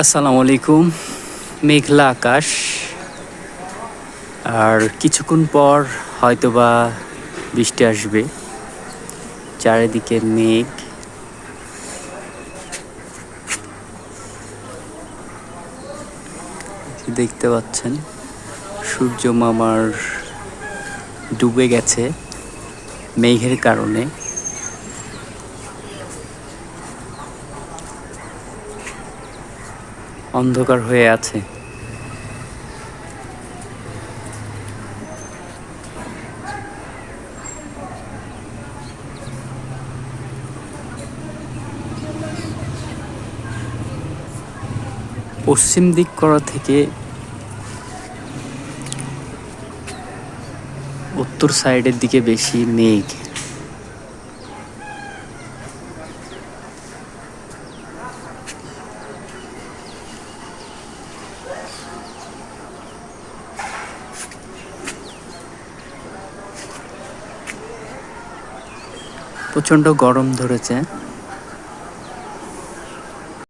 আসসালামু আলাইকুম। মেঘলা আকাশ। আর কিছুক্ষণ পর হয়তোবা বৃষ্টি আসবে। চারিদিকে মেঘ। দেখতে পাচ্ছেন সূর্য মামার ডুবে গেছে মেঘের কারণে। অন্ধকার হয়ে আছে। পশ্চিম দিক করা থেকে উত্তর সাইডের দিকে বেশি মেঘ। প্রচণ্ড গরম ধরেছে।